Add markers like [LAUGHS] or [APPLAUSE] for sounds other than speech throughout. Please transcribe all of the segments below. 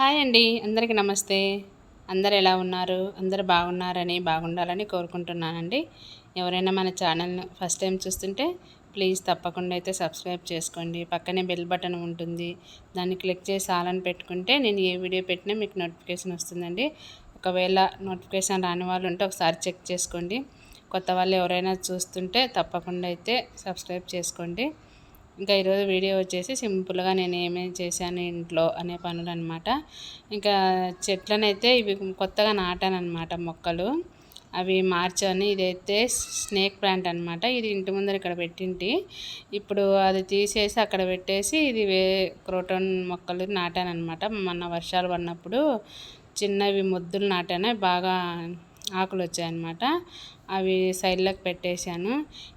Hi అండి. అందరికీ నమస్తే. అందరు ఎలా ఉన్నారు? అందరు బాగున్నారని బాగుండాలని కోరుకుంటున్నానండి. ఎవరైనా మన ఛానల్ను ఫస్ట్ టైం చూస్తుంటే ప్లీజ్ తప్పకుండా అయితే సబ్స్క్రైబ్ చేసుకోండి. పక్కనే బెల్ బటన్ ఉంటుంది. దాన్ని క్లిక్ చేసి ఆలని పెట్టుకుంటే నేను ఏ వీడియో పెట్టినా మీకు నోటిఫికేషన్ వస్తుందండి. ఒకవేళ నోటిఫికేషన్ రాని వాళ్ళు ఉంటే ఒకసారి చెక్ చేసుకోండి. కొత్త వాళ్ళు ఎవరైనా చూస్తుంటే తప్పకుండా అయితే సబ్స్క్రైబ్ చేసుకోండి. ఇంకా ఈరోజు వీడియో వచ్చేసి సింపుల్గా నేను ఏమేమి చేశాను ఇంట్లో అనే పనులు అనమాట ఇంకా చెట్లనైతే ఇవి కొత్తగా నాటానమాట మొక్కలు. అవి మార్చాను. ఇదైతే స్నేక్ ప్లాంట్ అనమాట. ఇది ఇంటి ముందర ఇక్కడ పెట్టింటి. ఇప్పుడు అది తీసేసి అక్కడ పెట్టేసి ఇది వే క్రోటన్ మొక్కలు నాటాను అనమాట మొన్న వర్షాలు పడినప్పుడు చిన్నవి ముద్దులు నాటాను. బాగా ఆకులు వచ్చాయన్నమాట అవి సైడ్లోకి పెట్టేశాను.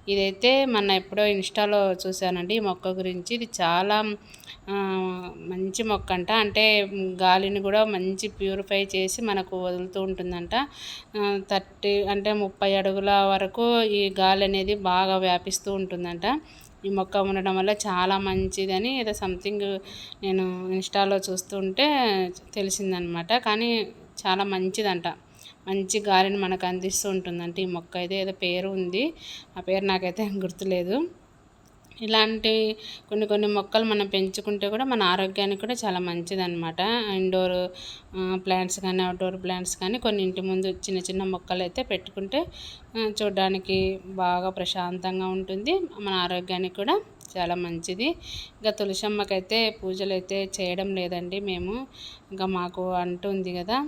ఇదైతే మొన్న ఎప్పుడో ఇన్స్టాలో చూశానండి ఈ మొక్క గురించి. ఇది చాలా మంచి మొక్క అంట. అంటే గాలిని కూడా మంచి ప్యూరిఫై చేసి మనకు వదులుతూ ఉంటుందంట. థర్టీ అంటే ముప్పై అడుగుల వరకు ఈ గాలి అనేది బాగా వ్యాపిస్తూ ఉంటుందంట. ఈ మొక్క ఉండడం వల్ల చాలా మంచిదని ఏదో సంథింగ్ నేను ఇన్స్టాలో చూస్తుంటే తెలిసిందనమాట. కానీ చాలా మంచిదంట. మంచి గాలిని మనకు అందిస్తూ ఉంటుందంటే ఈ మొక్క అయితే ఏదో పేరు ఉంది. ఆ పేరు నాకైతే [LAUGHS] గుర్తులేదు. ఇలాంటి కొన్ని కొన్ని మొక్కలు మనం పెంచుకుంటే కూడా మన ఆరోగ్యానికి కూడా చాలా మంచిదన్నమాట. ఇండోర్ ప్లాంట్స్ కానీ అవుట్డోర్ ప్లాంట్స్ కానీ కొన్ని ఇంటి ముందు చిన్న చిన్న మొక్కలు అయితే పెట్టుకుంటే చూడడానికి బాగా ప్రశాంతంగా ఉంటుంది. మన ఆరోగ్యానికి కూడా చాలా మంచిది. ఇంకా తులసమ్మకైతే పూజలు అయితే చేయడం లేదండి మేము. ఇంకా మాకు అంటుంది కదా.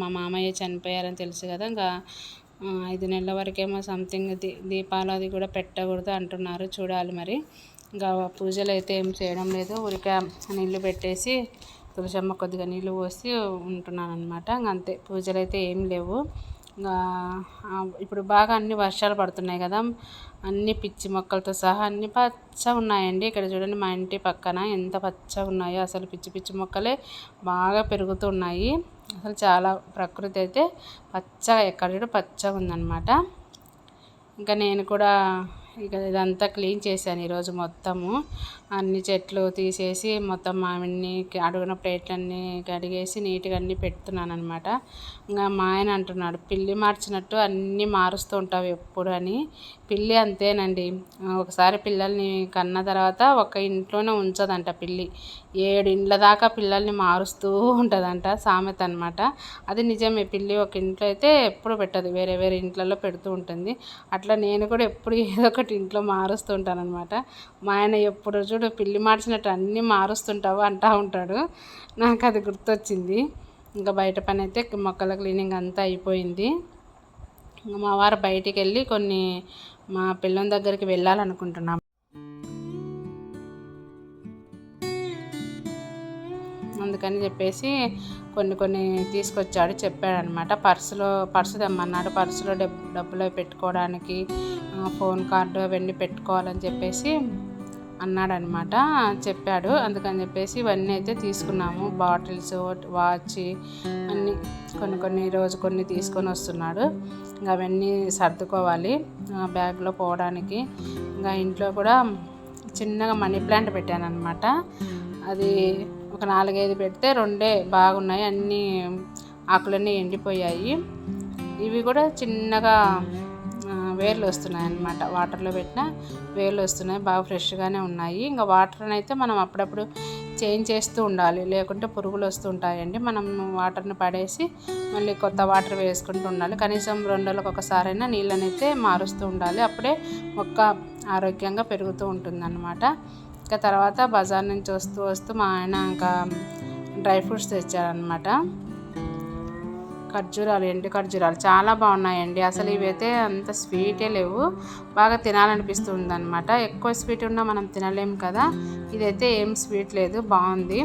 మా మామయ్య చనిపోయారని తెలుసు కదా ఇంకా ఐదు నెలల వరకేమో సంథింగ్ దీ దీపాలు అది కూడా పెట్టకూడదు అంటున్నారు చూడాలి మరి. ఇంకా పూజలు అయితే ఏం చేయడం లేదు ఊరికే నీళ్ళు పెట్టేసి తులసమ్మ కొద్దిగా నీళ్ళు పోసి ఉంటున్నాను అనమాట అంతే పూజలు అయితే ఏం లేవు. ఇప్పుడు బాగా అన్ని వర్షాలు పడుతున్నాయి కదా అన్ని పిచ్చి మొక్కలతో సహా అన్ని పచ్చగా ఉన్నాయండి. ఇక్కడ చూడండి మా ఇంటి పక్కన ఎంత పచ్చగా ఉన్నాయో అసలు పిచ్చి పిచ్చి మొక్కలే బాగా పెరుగుతున్నాయి అసలు చాలా ప్రకృతి అయితే పచ్చగా ఎక్కడ పచ్చగా ఉందన్నమాట. ఇంకా నేను కూడా ఇక ఇదంతా క్లీన్ చేశాను ఈరోజు మొత్తము. అన్ని చెట్లు తీసేసి మొత్తం మామిడిని అడుగున ప్లేట్లన్నీ కడిగేసి నీట్గా అన్నీ పెడుతున్నాను అనమాట ఇంకా మా ఆయన అంటున్నాడు పిల్లి మార్చినట్టు అన్నీ మారుస్తూ ఉంటావు ఎప్పుడు అని. పిల్లి అంతేనండి. ఒకసారి పిల్లల్ని కన్న తర్వాత ఒక ఇంట్లోనే ఉంచదంట పిల్లి. ఏడు ఇండ్ల దాకా పిల్లల్ని మారుస్తూ ఉంటుందంట సామెత అనమాట అది నిజమే పిల్లి ఒక ఇంట్లో అయితే ఎప్పుడు పెట్టదు వేరే వేరే ఇంట్లలో పెడుతూ ఉంటుంది. అట్లా నేను కూడా ఎప్పుడు ఏదో ఒకటి ఇంట్లో మారుస్తూ ఉంటాను అనమాట మా ఆయన ఎప్పుడు చూడు పిల్లి మార్చినట్టు అన్నీ మారుస్తుంటావు అంటూ ఉంటాడు. నాకు అది గుర్తొచ్చింది. ఇంకా బయట పని అయితే మొక్కల క్లీనింగ్ అంతా అయిపోయింది. మా వారు బయటికి వెళ్ళి కొన్ని మా పిల్లల దగ్గరికి వెళ్ళాలనుకుంటున్నాం. అందుకని చెప్పేసి కొన్ని కొన్ని తీసుకొచ్చాడు చెప్పాడనమాట. పర్సులో పర్సు తెమ్మన్నాడు. పర్సులో డబ్బులు పెట్టుకోవడానికి ఫోన్ కార్డు అవన్నీ పెట్టుకోవాలని చెప్పేసి అన్నాడనమాట. చెప్పాడు. అందుకని చెప్పేసి ఇవన్నీ అయితే తీసుకున్నాము. బాటిల్స్ వాచ్ అన్నీ కొన్ని కొన్ని రోజు కొన్ని తీసుకొని వస్తున్నాడు. ఇంకా అవన్నీ సర్దుకోవాలి. బ్యాగ్లో పోవడానికి. ఇంకా ఇంట్లో కూడా చిన్నగా మనీ ప్లాంట్ పెట్టాను అనమాట అది ఒక నాలుగైదు పెడితే రెండే బాగున్నాయి. అన్నీ ఆకులన్నీ ఎండిపోయాయి. ఇవి కూడా చిన్నగా వేర్లు వస్తున్నాయి అనమాట వాటర్లో పెట్టిన వేర్లు వస్తున్నాయి బాగా ఫ్రెష్గానే ఉన్నాయి. ఇంకా వాటర్ని అయితే మనం అప్పుడప్పుడు చేంజ్ చేస్తూ ఉండాలి. లేకుంటే పురుగులు వస్తూ ఉంటాయండి మనం వాటర్ని పడేసి మళ్ళీ కొత్త వాటర్ వేసుకుంటూ ఉండాలి. కనీసం రెండు రోజులకు ఒకసారైనా నీళ్ళనైతే మారుస్తూ ఉండాలి. అప్పుడే మొక్క ఆరోగ్యంగా పెరుగుతూ ఉంటుందన్నమాట. ఇంకా తర్వాత బజార్ నుంచి వస్తూ వస్తూ మా ఆయన ఇంకా డ్రై ఫ్రూట్స్ తెచ్చారనమాట ఖర్జూరాలు ఎండు ఖర్జూరాలు చాలా బాగున్నాయండి. అసలు ఇవైతే అంత స్వీటే లేవు. బాగా తినాలనిపిస్తుంది అనమాట ఎక్కువ స్వీట్ ఉన్నా మనం తినలేము కదా. ఇదైతే ఏం స్వీట్ లేదు బాగుంది.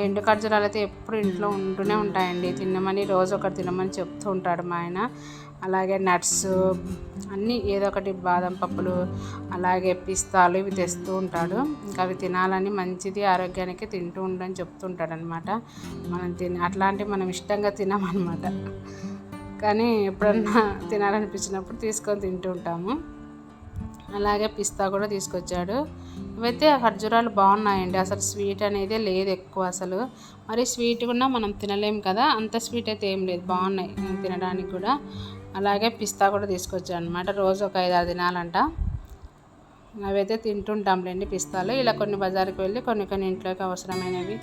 ఎండు ఖర్జూరాలు అయితే ఎప్పుడు ఇంట్లో ఉంటూనే ఉంటాయండి. తినమని రోజు ఒకటి తినమని చెప్తూ ఉంటాడు మా ఆయన. అలాగే నట్స్ అన్నీ ఏదో ఒకటి బాదం పప్పులు అలాగే పిస్తాలు ఇవి తెస్తూ ఉంటాడు. ఇంకా అవి తినాలని మంచిది ఆరోగ్యానికి తింటూ ఉండని చెప్తుంటాడు అనమాట మనం తిన అట్లాంటివి మనం ఇష్టంగా తినమనమాట కానీ ఎప్పుడన్నా తినాలనిపించినప్పుడు తీసుకొని తింటూ ఉంటాము. అలాగే పిస్తా కూడా తీసుకొచ్చాడు. ఇవైతే ఖర్జూరాలు బాగున్నాయండి. అసలు స్వీట్ అనేది లేదు ఎక్కువ అసలు. మరి స్వీట్ కూడా మనం తినలేం కదా అంత స్వీట్ అయితే ఏం లేదు. బాగున్నాయి తినడానికి కూడా. అలాగే పిస్తా కూడా తీసుకొచ్చాను అనమాట రోజు ఒక ఐదు ఆరు తినాలంట అవైతే తింటుంటాంలేండి పిస్తాలు. ఇలా కొన్ని బజార్కి వెళ్ళి కొన్ని కొన్ని ఇంట్లోకి అవసరమైనవి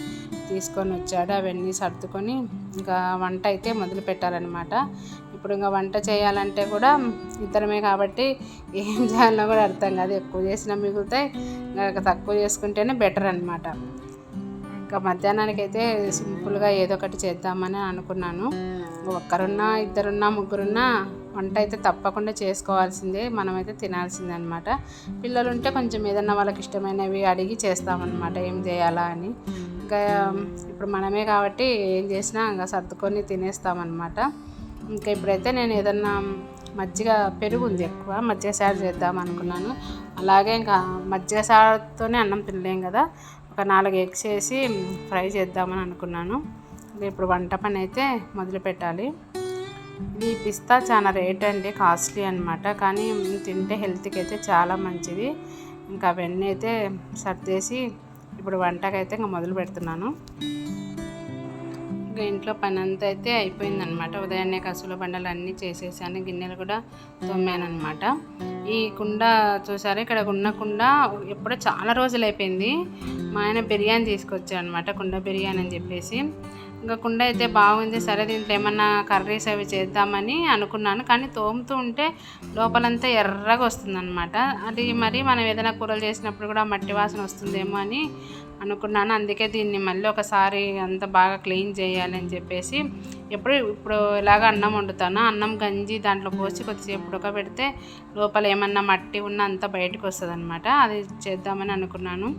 తీసుకొని వచ్చాడు. అవన్నీ సర్దుకొని ఇంకా వంట అయితే మొదలు పెట్టాలన్నమాట ఇప్పుడు ఇంకా వంట చేయాలంటే కూడా ఇద్దరమే కాబట్టి ఏం చేయాలన్నా కూడా అర్థం కాదు. ఎక్కువ చేసినా మిగులుతాయి. ఇంకా తక్కువ చేసుకుంటేనే బెటర్ అనమాట ఇంకా మధ్యాహ్నానికి అయితే సింపుల్గా ఏదో ఒకటి చేద్దామని అనుకున్నాను. ఒక్కరున్నా ఇద్దరున్నా ముగ్గురున్నా వంట అయితే తప్పకుండా చేసుకోవాల్సిందే మనమైతే తినాల్సిందే అనమాట పిల్లలు ఉంటే కొంచెం ఏదన్నా వాళ్ళకి ఇష్టమైనవి అడిగి చేస్తామన్నమాట ఏం చేయాలా అని. ఇంకా ఇప్పుడు మనమే కాబట్టి ఏం చేసినా ఇంకా సర్దుకొని తినేస్తామన్నమాట ఇంకా ఇప్పుడైతే నేను ఏదన్నా మజ్జిగ పెరుగు ఉంది ఎక్కువ మజ్జిగ సారు చేద్దాం అనుకున్నాను అలాగే ఇంకా మజ్జిగ సారుతోనే అన్నం తినలేం కదా ఒక నాలుగు ఎగ్స్ వేసి ఫ్రై చేద్దామని అనుకున్నాను. ఇప్పుడు వంట పని అయితే మొదలు పెట్టాలి. ఇది పిస్తా చాలా రేట్ అండి కాస్ట్లీ అనమాట కానీ తింటే హెల్త్కి అయితే చాలా మంచిది. ఇంకా అవన్నీ అయితే సర్దేసి ఇప్పుడు వంటకైతే ఇంకా మొదలు పెడుతున్నాను. ఇంకా ఇంట్లో పని అంతా అయితే అయిపోయిందనమాట. ఉదయాన్నే కసుల బండలు అన్నీ చేసేసాను గిన్నెలు కూడా తోమానమాట ఈ కుండ చూసారా ఇక్కడ ఉన్న కుండ ఎప్పుడో చాలా రోజులు అయిపోయింది. మా ఆయన బిర్యానీ తీసుకొచ్చాడు అనమాట కుండ బిర్యానీ అని చెప్పేసి. ఇంకా కుండ అయితే బాగుంది సరే దీంట్లో ఏమన్నా కర్రీస్ అవి చేద్దామని అనుకున్నాను కానీ తోముతూ ఉంటే లోపలంతా ఎర్రగా వస్తుందన్నమాట అది మరి మనం ఏదైనా కూరలు చేసినప్పుడు కూడా మట్టి వాసన వస్తుందేమో అని అనుకున్నాను. అందుకే దీన్ని మళ్ళీ ఒకసారి అంత బాగా క్లీన్ చేయాలని చెప్పేసి ఎప్పుడు ఇప్పుడు ఇలాగ అన్నం వండుతాను అన్నం గంజి దాంట్లో పోసి కొద్దిసేపు ఉడకబెడితే లోపల ఏమన్నా మట్టి ఉన్న అంతా బయటకు వస్తుంది అనమాట అది చేద్దామని అనుకున్నాను.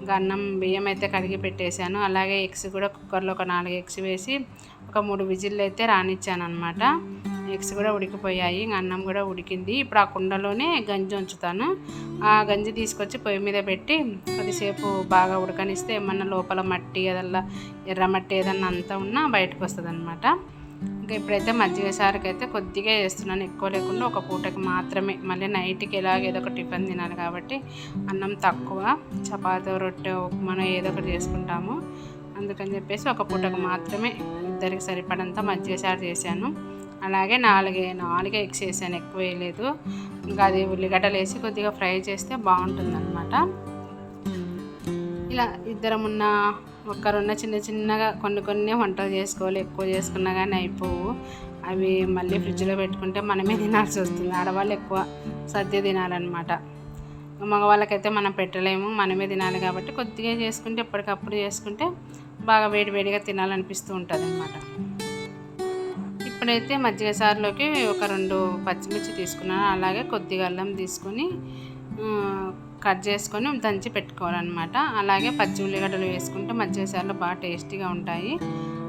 ఇంకా అన్నం బియ్యం అయితే కడిగి పెట్టేశాను. అలాగే ఎగ్స్ కూడా కుక్కర్లో ఒక నాలుగు ఎగ్స్ వేసి ఒక మూడు విజిల్లు అయితే రానిచ్చాను అనమాట ఎగ్స్ కూడా ఉడికిపోయాయి అన్నం కూడా ఉడికింది. ఇప్పుడు ఆ కుండలోనే గంజి ఉంచుతాను. ఆ గంజి తీసుకొచ్చి పొయ్యి మీద పెట్టి కొద్దిసేపు బాగా ఉడకనిస్తే ఏమన్నా లోపల మట్టి అదల్లా ఎర్ర మట్టి ఏదన్నా అంతా ఉన్నా బయటకు వస్తుంది అనమాట ఇంకా ఇప్పుడైతే మజ్జిగ సారుకి అయితే కొద్దిగా వేస్తున్నాను. ఎక్కువ లేకుండా ఒక పూటకి మాత్రమే. మళ్ళీ నైట్కి ఎలాగ ఏదో ఒక టిఫిన్ తినాలి కాబట్టి అన్నం తక్కువ చపాతి రొట్టె మనం ఏదో ఒకటి చేసుకుంటాము. అందుకని చెప్పేసి ఒక పూటకు మాత్రమే ఇద్దరికి సరిపడంత మజ్జిగ సారు చేశాను. అలాగే నాలుగే నాలుగే ఎగ్స్ వేసాను ఎక్కువ వేయలేదు. ఇంకా అది ఉల్లిగడ్డలు వేసి కొద్దిగా ఫ్రై చేస్తే బాగుంటుందన్నమాట. ఇలా ఇద్దరం ఉన్న ఒక్కరున్న చిన్న చిన్నగా కొన్ని కొన్ని వంటలు చేసుకోవాలి ఎక్కువ చేసుకున్నా కానీ అయిపోవు. అవి మళ్ళీ ఫ్రిడ్జ్లో పెట్టుకుంటే మనమే తినాల్సి వస్తుంది. ఆడవాళ్ళు ఎక్కువ సద్య తినాలన్నమాట. మగవాళ్ళకైతే మనం పెట్టలేము మనమే తినాలి కాబట్టి కొద్దిగా చేసుకుంటే ఎప్పటికప్పుడు చేసుకుంటే బాగా వేడి వేడిగా తినాలనిపిస్తూ ఉంటుంది అన్నమాట ఇప్పుడైతే మజ్జిగ సారులోకి ఒక రెండు పచ్చిమిర్చి తీసుకున్నాను. అలాగే కొద్దిగా అల్లం తీసుకొని కట్ చేసుకొని దంచి పెట్టుకోవాలన్నమాట. అలాగే పచ్చి ఉల్లిగడ్డలు వేసుకుంటే మజ్జిగ సార్లు బాగా టేస్టీగా ఉంటాయి.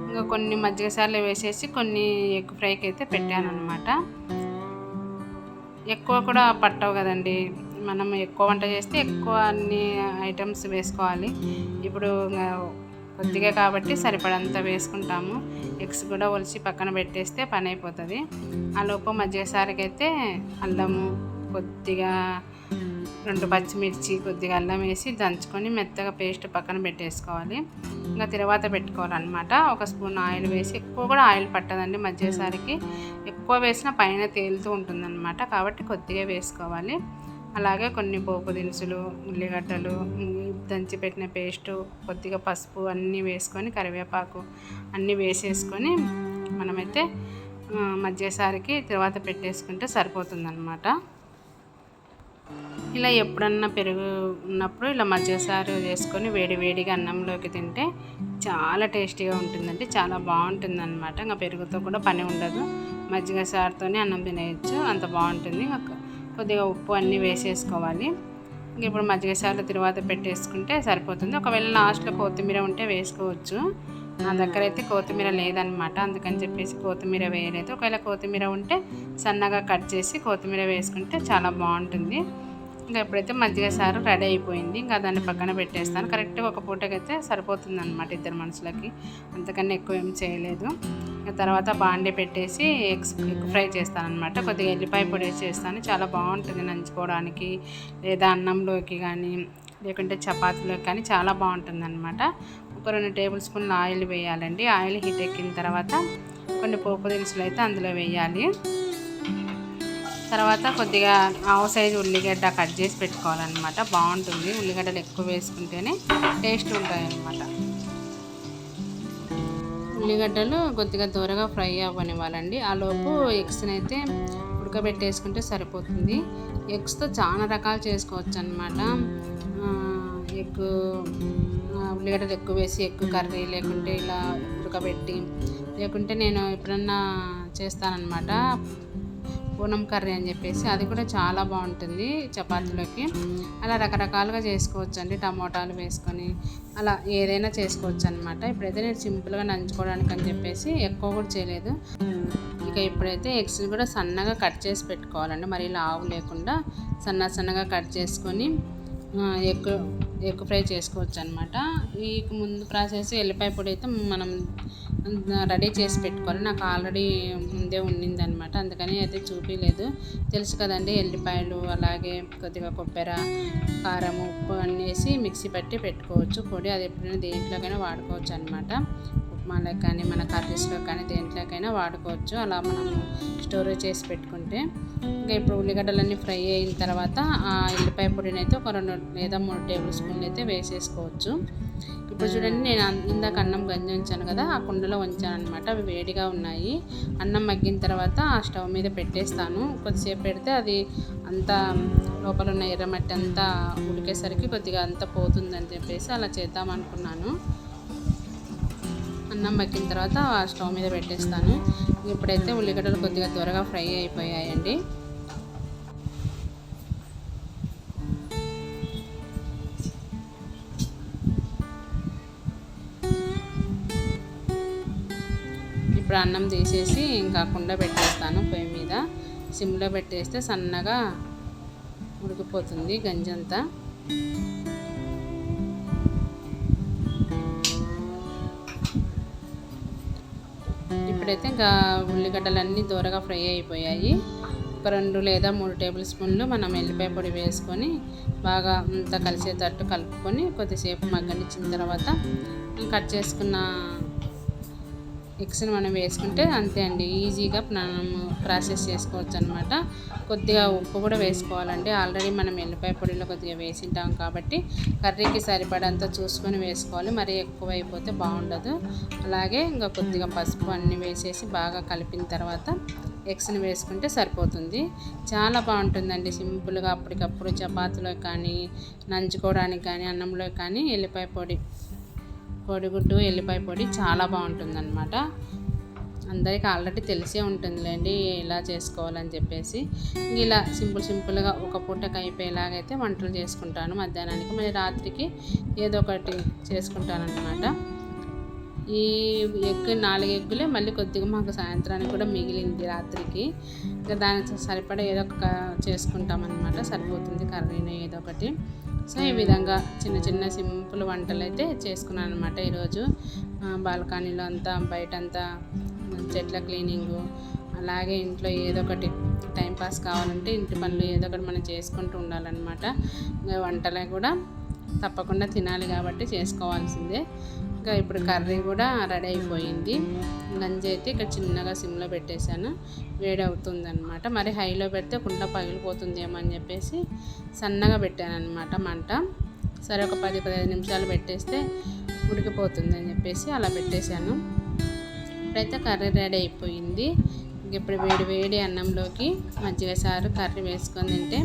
ఇంకా కొన్ని మజ్జిగ సార్లు వేసేసి కొన్ని ఎగ్ ఫ్రైకి అయితే పెట్టాను అనమాట ఎక్కువ కూడా పట్టవు కదండి. మనం ఎక్కువ వంట చేస్తే ఎక్కువ అన్ని ఐటమ్స్ వేసుకోవాలి. ఇప్పుడు కొద్దిగా కాబట్టి సరిపడంత వేసుకుంటాము. ఎగ్స్ కూడా ఒలిచి పక్కన పెట్టేస్తే పని అయిపోతుంది ఆ లోపు మజ్జిగ సారికి అయితే అల్లము కొద్దిగా రెండు పచ్చిమిర్చి కొద్దిగా అల్లం వేసి దంచుకొని మెత్తగా పేస్ట్ పక్కన పెట్టేసుకోవాలి. ఇంకా తర్వాత పెట్టుకోవాలన్నమాట. ఒక స్పూన్ ఆయిల్ వేసి ఎక్కువ కూడా ఆయిల్ పట్టదండి మధ్యసారికి. ఎక్కువ వేసిన పైన తేలుతూ ఉంటుందన్నమాట. కాబట్టి కొద్దిగా వేసుకోవాలి. అలాగే కొన్ని పోపు దినుసులు ఉల్లిగడ్డలు దంచిపెట్టిన పేస్టు కొద్దిగా పసుపు అన్నీ వేసుకొని కరివేపాకు అన్నీ వేసేసుకొని మనమైతే మధ్యసారికి తర్వాత పెట్టేసుకుంటే సరిపోతుందన్నమాట. ఇలా ఎప్పుడన్నా పెరుగు ఉన్నప్పుడు ఇలా మధ్యసారి చేసుకొని వేడి వేడిగా అన్నంలోకి తింటే చాలా టేస్టీగా ఉంటుందండి చాలా బాగుంటుంది అనమాట ఇంకా పెరుగుతో కూడా పని ఉండదు. మజ్జిగ సారుతోనే అన్నం తినేయచ్చు అంత బాగుంటుంది. కొద్దిగా ఉప్పు అన్నీ వేసేసుకోవాలి. ఇంక ఇప్పుడు మజ్జిగ సార్లు తర్వాత పెట్టేసుకుంటే సరిపోతుంది. ఒకవేళ లాస్ట్లో కొత్తిమీర ఉంటే వేసుకోవచ్చు. నా దగ్గర అయితే కొత్తిమీర లేదనమాట. అందుకని చెప్పేసి కొత్తిమీర వేయలేదు. ఒకవేళ కొత్తిమీర ఉంటే సన్నగా కట్ చేసి కొత్తిమీర వేసుకుంటే చాలా బాగుంటుంది. ఇంకా ఎప్పుడైతే మజ్జిగ సారు రెడీ అయిపోయింది ఇంకా దాన్ని పక్కన పెట్టేస్తాను. కరెక్ట్గా ఒక పూటకైతే సరిపోతుంది అనమాట ఇద్దరు మనుషులకి. అంతకన్నా ఎక్కువ ఏం చేయలేదు. ఇంకా తర్వాత బాండే పెట్టేసి ఎగ్స్ ఎగ్ ఫ్రై చేస్తాను అనమాట కొద్దిగా ఎల్లిపాయ పొడి చేస్తాను. చాలా బాగుంటుంది నంచుకోవడానికి. లేదా అన్నంలోకి కానీ లేకుంటే చపాతీలోకి కానీ చాలా బాగుంటుంది అనమాట ఒక రెండు టేబుల్ స్పూన్లు ఆయిల్ వేయాలండి. ఆయిల్ హీట్ ఎక్కిన తర్వాత కొన్ని పోపు దినుసులు అయితే అందులో వేయాలి. తర్వాత కొద్దిగా ఆవు సైజు ఉల్లిగడ్డ కట్ చేసి పెట్టుకోవాలన్నమాట. బాగుంటుంది. ఉల్లిగడ్డలు ఎక్కువ వేసుకుంటేనే టేస్ట్ ఉంటాయన్నమాట. ఉల్లిగడ్డలు కొద్దిగా దూరగా ఫ్రై అవ్వనివ్వాలండి. ఆ లోపు ఎగ్స్ని అయితే ఉడకబెట్టేసుకుంటే సరిపోతుంది. ఎగ్స్తో చాలా రకాలు చేసుకోవచ్చు అనమాట ఎగ్ ఉల్లిగడ్డలు ఎక్కువ వేసి ఎక్కువ కర్రీ లేకుంటే ఇలా ఉడకబెట్టి లేకుంటే నేను ఎప్పుడన్నా చేస్తానన్నమాట. పూనం కర్రీ అని చెప్పేసి అది కూడా చాలా బాగుంటుంది చపాతీలోకి. అలా రకరకాలుగా చేసుకోవచ్చు అండి టమోటాలు వేసుకొని అలా ఏదైనా చేసుకోవచ్చు అనమాట ఇప్పుడైతే నేను సింపుల్గా నంచుకోవడానికి అని చెప్పేసి ఎక్కువ కూడా చేయలేదు. ఇక ఇప్పుడైతే ఎగ్స్ కూడా సన్నగా కట్ చేసి పెట్టుకోవాలండి. మరి లావు లేకుండా సన్న సన్నగా కట్ చేసుకొని ఎగ్ ఎగ్ ఫ్రై చేసుకోవచ్చు అనమాట ఈ ముందు ప్రాసెస్ ఎల్లిపాయ పొడి అయితే మనం రెడీ చేసి పెట్టుకోవాలి నాకు ఆల్రెడీ ముందే ఉండింది అనమాట అందుకని అయితే చూపించలేదు తెలుసు కదండి ఎల్లిపాయలు అలాగే కొద్దిగా కొబ్బరి కారం ఉప్పు అనేసి మిక్సీ పట్టి పెట్టుకోవచ్చు. పొడి అది ఎప్పుడైనా దేంట్లోకైనా వాడుకోవచ్చు అనమాట ఉప్మాలకు కానీ మన కర్రీస్లో కానీ దేంట్లోకైనా వాడుకోవచ్చు. అలా మనం స్టోరేజ్ చేసి పెట్టుకుంటే. ఇంకా ఇప్పుడు ఉల్లిగడ్డలన్నీ ఫ్రై అయిన తర్వాత ఆ ఎల్లిపాయ పొడిని అయితే ఒక రెండు లేదా మూడు టేబుల్ స్పూన్లు అయితే వేసేసుకోవచ్చు. ఇప్పుడు చూడండి నేను ఇందాక అన్నం గంజి ఉంచాను కదా ఆ కుండలో ఉంచాను అనమాట అవి వేడిగా ఉన్నాయి. అన్నం మగ్గిన తర్వాత ఆ స్టవ్ మీద పెట్టేస్తాను. కొద్దిసేపు పెడితే అది అంతా లోపల ఉన్న ఎర్రమట్టి అంతా ఉడికేసరికి కొద్దిగా అంతా పోతుందని చెప్పేసి అలా చేద్దాం అనుకున్నాను. అన్నం మగ్గిన తర్వాత ఆ స్టవ్ మీద పెట్టేస్తాను. ఇప్పుడైతే ఉల్లిగడ్డలు కొద్దిగా త్వరగా ఫ్రై అయిపోయాయండి. ఇప్పుడు అన్నం తీసేసి ఇంకా కుండ పెట్టేస్తాను పొయ్యి మీద. సిమ్లో పెట్టేస్తే సన్నగా ఉడికిపోతుంది గంజంతా. ఇప్పుడైతే ఇంకా ఉల్లిగడ్డలన్నీ దూరగా ఫ్రై అయిపోయాయి. ఒక రెండు లేదా మూడు టేబుల్ స్పూన్లు మనం ఎల్లిపాయ పొడి వేసుకొని బాగా అంతా కలిసేటట్టు కలుపుకొని కొద్దిసేపు మగ్గనిచ్చిన తర్వాత కట్ చేసుకున్న ఎగ్స్ని మనం వేసుకుంటే అంతే అండి. ఈజీగా మనం ప్రాసెస్ చేసుకోవచ్చు అనమాట కొద్దిగా ఉప్పు కూడా వేసుకోవాలండి. ఆల్రెడీ మనం ఎల్లిపాయ పొడిలో కొద్దిగా వేసింటాం కాబట్టి కర్రీకి సరిపడంత చూసుకొని వేసుకోవాలి. మరీ ఎక్కువ అయిపోతే బాగుండదు. అలాగే ఇంకా కొద్దిగా పసుపు అన్నీ వేసేసి బాగా కలిపిన తర్వాత ఎగ్స్ని వేసుకుంటే సరిపోతుంది. చాలా బాగుంటుందండి. సింపుల్గా అప్పటికప్పుడు చపాతీలో కానీ నంచుకోవడానికి కానీ అన్నంలో కానీ ఎల్లిపాయ పొడి కోడిగుడ్డు ఎల్లిపాయ పొడి చాలా బాగుంటుందన్నమాట. అందరికీ ఆల్రెడీ తెలిసే ఉంటుందిలేండి ఎలా చేసుకోవాలని చెప్పేసి. ఇలా సింపుల్ సింపుల్గా ఒక పూటకి అయిపోయేలాగైతే వంటలు చేసుకుంటాను. మధ్యాహ్నానికి మళ్ళీ రాత్రికి ఏదో ఒకటి చేసుకుంటానన్నమాట. ఈ ఎగ్ నాలుగు ఎగ్గులే మళ్ళీ కొద్దిగా మాకు సాయంత్రానికి కూడా మిగిలింది రాత్రికి. ఇంకా దానికి సరిపడా ఏదో ఒక చేసుకుంటామన్నమాట. సరిపోతుంది కర్రీని ఏదో ఒకటి. సో ఈ విధంగా చిన్న చిన్న సింపుల్ వంటలు అయితే చేసుకున్నాను అనమాట ఈరోజు బాల్కనీలో అంతా బయట అంతా చెట్ల క్లీనింగు అలాగే ఇంట్లో ఏదో ఒకటి టైంపాస్ కావాలంటే ఇంటి పనులు ఏదో ఒకటి మనం చేసుకుంటూ ఉండాలన్నమాట. వంటలే కూడా తప్పకుండా తినాలి కాబట్టి చేసుకోవాల్సిందే. ఇంకా ఇప్పుడు కర్రీ కూడా రెడీ అయిపోయింది. గంజి అయితే ఇక్కడ చిన్నగా సిమ్లో పెట్టేశాను. వేడి అవుతుంది అనమాట మరి హైలో పెడితే కుండ పగిలిపోతుందేమో అని చెప్పేసి సన్నగా పెట్టాను అనమాట మంట. సరే ఒక పది పదిహేను నిమిషాలు పెట్టేస్తే ఉడికిపోతుంది అని చెప్పేసి అలా పెట్టేశాను. ఇప్పుడైతే కర్రీ రెడీ అయిపోయింది. ఇప్పుడు వేడి వేడి అన్నంలోకి మజ్జిగ సారు కర్రీ వేసుకొని తింటే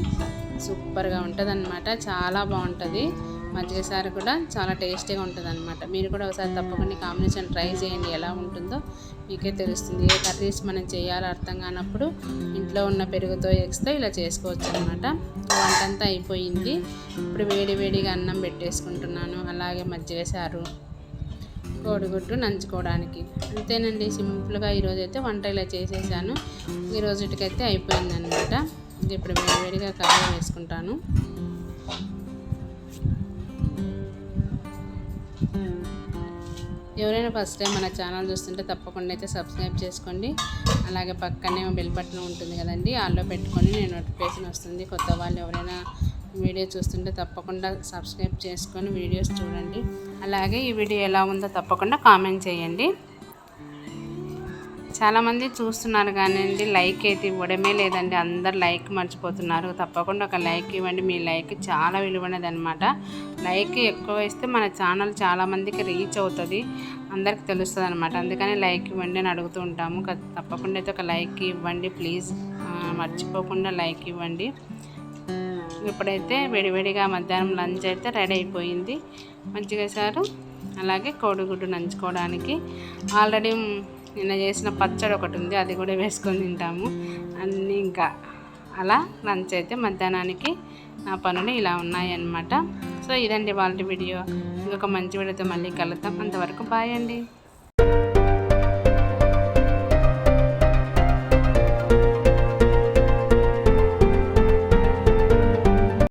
సూపర్గా ఉంటుంది చాలా బాగుంటుంది. మజ్జిగ సారు కూడా చాలా టేస్టీగా ఉంటుంది అనమాట మీరు కూడా ఒకసారి తప్పకుండా కాంబినేషన్ ట్రై చేయండి ఎలా ఉంటుందో మీకే తెలుస్తుంది. ఏ కర్రీస్ మనం చేయాలో అర్థం కానప్పుడు ఇంట్లో ఉన్న పెరుగుతో ఎగ్స్తో ఇలా చేసుకోవచ్చు అనమాట వంటంతా అయిపోయింది. ఇప్పుడు వేడి వేడిగా అన్నం పెట్టేసుకుంటున్నాను. అలాగే మజ్జిగ సారు కోడిగుడ్డు నంచుకోవడానికి. అంతేనండి సింపుల్గా ఈరోజైతే వంట ఇలా చేసేసాను. ఈ ఈరోజుటికైతే అయిపోయిందనమాట ఇప్పుడు వేడివేడిగా కర్రీ వేసుకుంటాను. ఎవరైనా ఫస్ట్ టైం మన ఛానల్ చూస్తుంటే తప్పకుండా అయితే సబ్స్క్రైబ్ చేసుకోండి. అలాగే పక్కనే బెల్ బటన్ ఉంటుంది కదండి ఆల్లో పెట్టుకొని నేను నోటిఫికేషన్ వస్తుంది. కొత్త వాళ్ళు ఎవరైనా వీడియో చూస్తుంటే తప్పకుండా సబ్స్క్రైబ్ చేసుకొని వీడియోస్ చూడండి. అలాగే ఈ వీడియో ఎలా ఉందో తప్పకుండా కామెంట్ చేయండి. చాలామంది చూస్తున్నారు కానివ్వండి లైక్ అయితే ఇవ్వడమే లేదండి. అందరు లైక్ మర్చిపోతున్నారు. తప్పకుండా ఒక లైక్ ఇవ్వండి. మీ లైక్ చాలా విలువైనది అనమాట లైక్ ఎక్కువ ఇస్తే మన ఛానల్ చాలామందికి రీచ్ అవుతుంది. అందరికి తెలుస్తుంది అనమాట అందుకని లైక్ ఇవ్వండి అని అడుగుతూ ఉంటాము. తప్పకుండా అయితే ఒక లైక్ ఇవ్వండి. ప్లీజ్. మర్చిపోకుండా లైక్ ఇవ్వండి. ఇప్పుడైతే వేడివేడిగా మధ్యాహ్నం లంచ్ అయితే రెడీ అయిపోయింది. మంచిగా సారు అలాగే కోడిగుడ్డు నంచుకోవడానికి ఆల్రెడీ నిన్న చేసిన పచ్చడి ఒకటి ఉంది అది కూడా వేసుకొని తింటాము. అన్నీ ఇంకా అలా లంచ్ అయితే మధ్యాహ్నానికి నా పనులు ఇలా ఉన్నాయన్నమాట. సో ఇదండి వాళ్ళ వీడియో. ఇంకొక మంచి వీడియోతో మళ్ళీ కలుద్దాం. అంతవరకు బాయ్ అండి.